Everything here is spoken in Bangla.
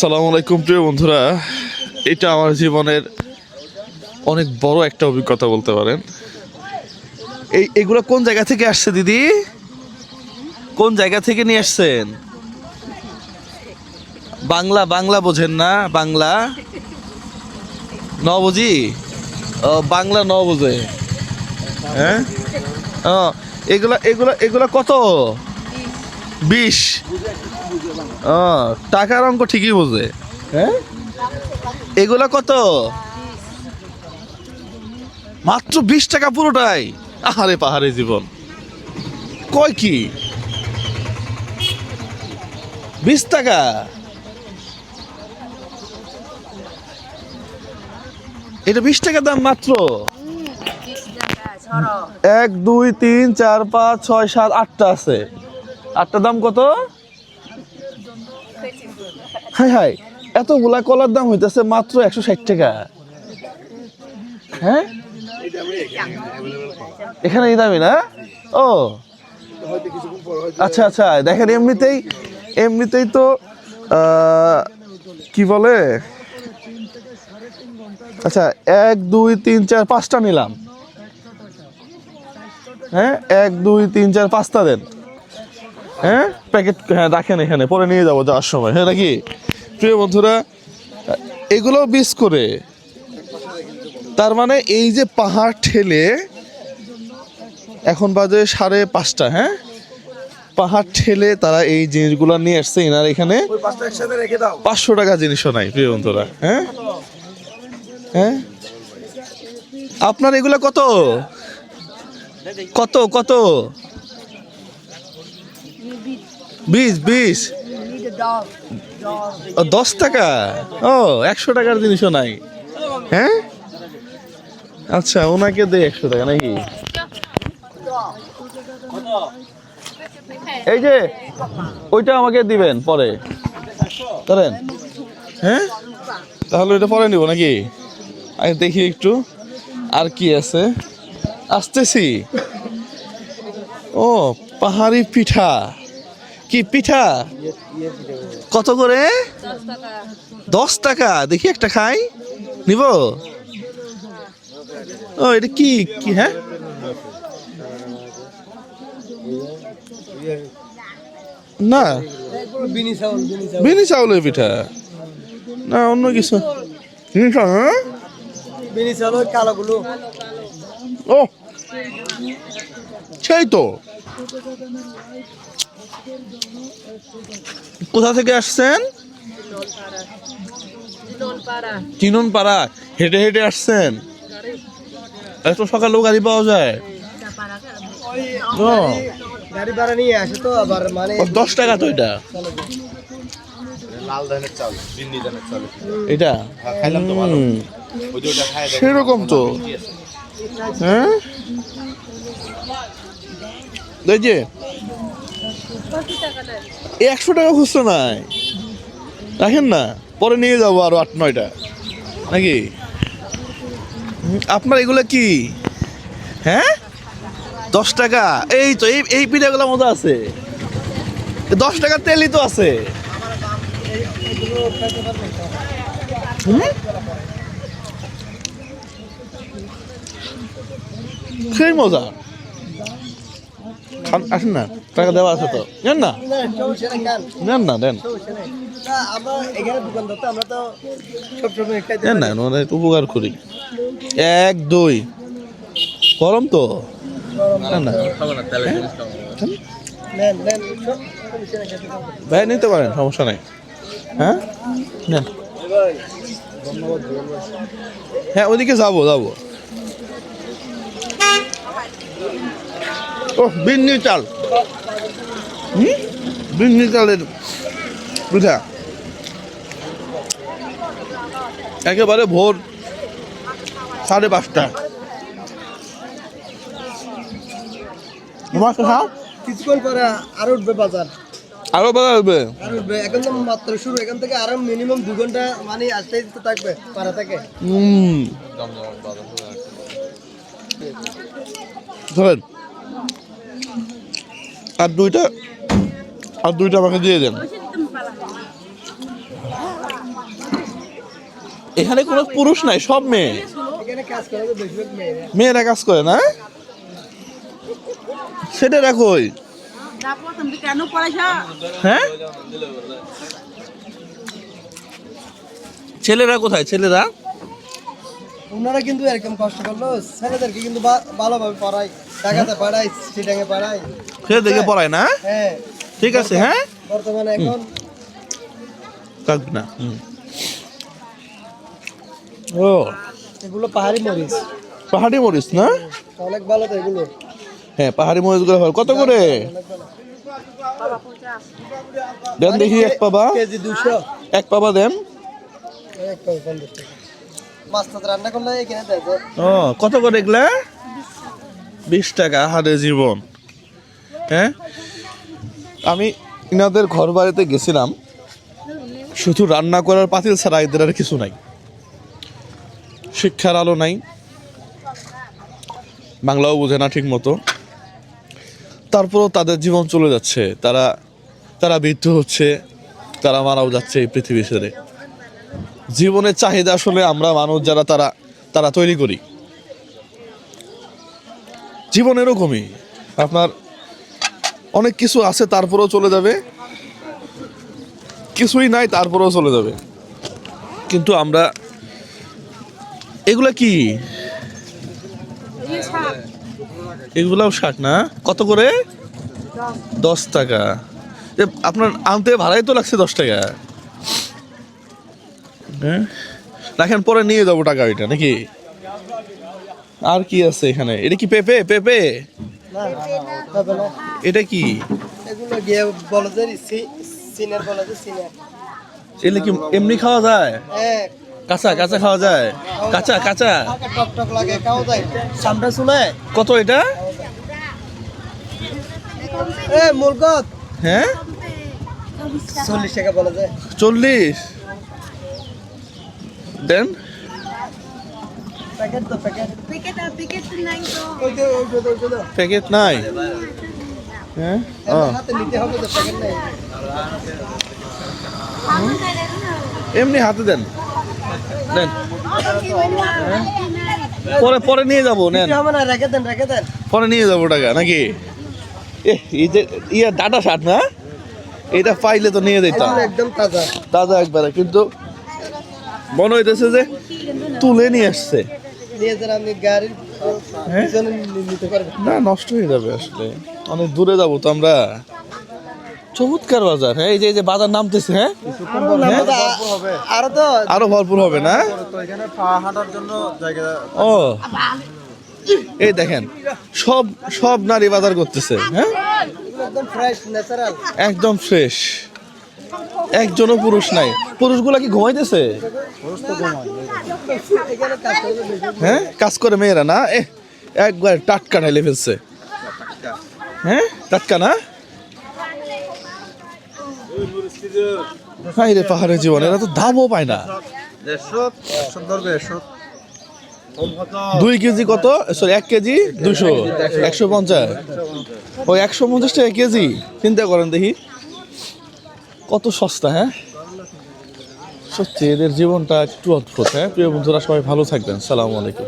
সালাম আলাইকুম, প্রিয় বন্ধুরা। এটা আমার জীবনের অনেক বড় একটা অভিজ্ঞতা বলতে পারেন। এই, এগুলো কোন জায়গা থেকে আসছে, দিদি? কোন জায়গা থেকে নিয়ে আসছেন? বাংলা বাংলা বোঝেন না, বাংলা। ন বুঝি? বাংলা ন বুঝে। হ্যাঁ? এগুলা এগুলা এগুলা কত? বিশ। ও টাকার অঙ্ক ঠিকই বোঝে। হ্যাঁ? এগুলা কত? মাত্র বিশ টাকা পুরোটাই। আহারে পাহাড়ে জীবন। কয় কি? বিশ টাকা? এটা বিশ টাকা দাম মাত্র? এক দুই তিন চার পাঁচ ছয় সাত আটটা আছে। আটটা দাম কত? হাই হাই, এতগুলা কলার দাম হইতেছে মাত্র একশো ষাট টাকা। হ্যাঁ? এখানে দামি না? ও। আচ্ছা আচ্ছা দেখেন এমনিতেই এমনিতেই তো কি বলে? আচ্ছা এক, দুই, তিন, চার, পাঁচটা নিলাম। হ্যাঁ? এক, দুই, তিন, চার, পাঁচটা দেন। হ্যাঁ? প্যাকেট হ্যাঁ রাখেন এখানে, পরে নিয়ে যাব যাওয়ার সময়। হ্যাঁ নাকি? প্রিয় বন্ধুরা এগুলো বিস করে। তার মানে এই যে পাহাড় ঠেলে এখন বাজে সাড়ে পাঁচটা হ্যাঁ? পাহাড় ঠেলে তারা এই জিনিসগুলো নিয়ে আসছে এনার এখানে পাঁচশো টাকা জিনিসও নাই প্রিয় বন্ধুরা হ্যাঁ? হ্যাঁ? আপনার এগুলো কত? কত কত? বিশ বিশ। দশ। টাকা? ও, একশো টাকার জিনিসও নাই। হ্যাঁ? আচ্ছা ওনাকে দে একশো টাকা, নাকি? এই যে, ওইটা আমাকে দিবেন পরে। ধরেন। হ্যাঁ? তাহলে ওইটা পরে নিব, নাকি? আগে দেখি একটু, আর কি আছে। আসতেছি। ও, পাহাড়ি পিঠা। কি পিঠা? কত করে? দশ টাকা। দেখি একটা খাই। নিব? ও এটা কি? কি হ্যাঁ? না। বিনি চাউল বিনি চাউল বিনি চাউলের পিঠা। না অন্য কিছু। হ্যাঁ? বিনি চাউল কালোগুলো ও সেই তো। কোথা থেকে আসছেন? চিনন পাড়া হেঁটে হেঁটে আসছেন? এত সকালেও গাড়ি পাওয়া যায়? ও, গাড়ি ভাড়া নিয়ে আসে তো আবার মানে দশ টাকা তো এটা? লাল ধানের চাল বিন্নি ধানের চাল। এটা? খাইলাম তো ভালো। হুম, ওই যে ওটা খাই সেরকম তো। হ্যাঁ? এই একশো টাকা খুচরো নাই। রাখেন না, পরে নিয়ে যাব আরও আট, নয়টা। নাকি? আপনার এগুলো কি? হ্যাঁ? দশ টাকা? এই তো, এই এই পিঠাগুলো মতো আছে। দশ টাকার তেলই তো আছে? সেই মজা। আসেন না, টাকা দেওয়া আছে তো। নেন না? নেন না, দেন। নেই তা আমরা না মানে উপকার করি। এক, দুই। গরম তো। নেন না। নেন নেন। ভাই, নিতে পারেন, সমস্যা নাই। হ্যাঁ? নেন। হ্যাঁ ওদিকে যাব যাব। ও বিন্নি চাল হুম? বিন্নি চালের পিঠা। একেবারে ভোর সাড়ে পাঁচটা। তোমার খাও? কিছুক্ষণ পরে আর উঠবে বাজার। আরও বেলা হবে? আর উঠবে। এখন তো মাত্র শুরু। এখান থেকে আরও মিনিমাম দু ঘণ্টা মানে আসতেই তো থাকবে পাড়া থেকে। হুম। ধরেন। আর দুইটা আর দুইটা আমাকে দিয়ে দেন। এখানে কোনো পুরুষ নাই, সব মেয়ে। মেয়েরা কাজ করে না সেটা তুমি কেন পড়াইছা হ্যাঁ? ছেলেরা কোথায়? ছেলেরা? ওনারা কিন্তু এরকম কষ্ট করল, ছেলেদেরকে কিন্তু ভালোভাবে পড়ায়। সে দেখে পড়ায়। না? হ্যাঁ। ঠিক আছে হ্যাঁ? বর্তমানে এখন থাকবে না ও। এগুলো পাহাড়ি মরিচ। পাহাড়ি মরিচ না? অনেক ভালো তো এগুলো। হ্যাঁ পাহাড়ি মরিচগুলো হয়। কত করে? দেন দেখি এক পাবা। কেজি দুশো এক পাবা দেন। এক পাও পঞ্চাশ টাকা। মাছ রান্না করলে এখানে দেয় ও কত করে এগুলা? বিশ টাকা হারে জীবন। হ্যাঁ? আমি ইনাদের ঘর বাড়িতে গেছিলাম। শুধু রান্না করার পাতিল ছাড়া এদের আর কিছু নাই। শিক্ষার আলো নাই। বাংলাও বোঝে না ঠিক মতো তারপরেও তাদের জীবন চলে যাচ্ছে। তারা তারা বৃদ্ধ হচ্ছে, তারা মারাও যাচ্ছে এই পৃথিবী ছেড়ে জীবনের চাহিদা আসলে আমরা মানুষ যারা, তারা তারা তৈরি করি। জীবন এরকমই। আপনার অনেক কিছু আছে, তারপরেও চলে যাবে। কিছুই নাই, তারপরেও চলে যাবে। কিন্তু আমরা এগুলা কি? এগুলাও শাক না? কত করে? দশ টাকা। আপনার আনতে ভাড়াই তো লাগছে দশ টাকা। হ্যাঁ? রাখেন, পরে নিয়ে যাব টাকা ওইটা, নাকি? আর কি আছে এখানে? এটা কি পেঁপে? পেঁপে? এটা কি? এগুলো গিয়ে বলে যে সি- সিনের বলে যে এগুলো কি এমনি খাওয়া যায়? হ্যাঁ। কাঁচা কাঁচা খাওয়া যায়? কাঁচা কাঁচা? টক টক লাগে খাওয়া যায়। সামটা শুনে। কত এটা? এ হ্যাঁ? চল্লিশ টাকা বলে যে। চল্লিশ। দেন। প্যাকেট তো প্যাকেট। পিকেট পিকেট নাই হ্যাঁ? এমনি হাতে দেন দেন। পরে পরে নিয়ে যাব নেন। নিতে হবে না দেন রেখে পরে নিয়ে যাব টাকা নাকি? এই যে ইয়া ডাটা শার্ট না? এটা পাইলে তো নিয়ে যেতাম একদম তাজা। দাদা একবারে কিন্তু মনে হইতেছে যে তুলে নিয়ে আসছে। আপনি গাড়ির হ্যাঁ? নি- নিতে পারবেন না নষ্ট হয়ে যাবে আসলে। অনেক দূরে যাব তো আমরা। চমৎকার বাজার হ্যাঁ? এই যে এই যে বাজার নামতেছে হ্যাঁ? হ্যাঁ? আরও তো আরও ভরপুর হবে না? তো এখানে পা হাঁটার জন্য জায়গা ও। এই দেখেন সব সব নারী বাজার করতেছে হ্যাঁ? একদম ফ্রেশ ন্যাচারাল একদম ফ্রেশ একজনও পুরুষ নাই। পুরুষগুলা কি ঘুমাইতেছে? হ্যাঁ? কাজ করে মেয়েরা না? একবার টাটকা ঢাইলে ফেলছে। হ্যাঁ? টাটকা না? হাই রে পাহাড়ের জীবন, এরা তো দামও পায় না। দুই কেজি কত? সরি, এক কেজি দুশো একশো পঞ্চাশ। ওই একশো পঞ্চাশ টাকা কেজি। চিন্তা করেন দেখি। কত সস্তা হ্যাঁ? সত্যি, এদের জীবনটা একটু অদ্ভুত হ্যাঁ? প্রিয় বন্ধুরা, সবাই ভালো থাকবেন। সালাম আলাইকুম।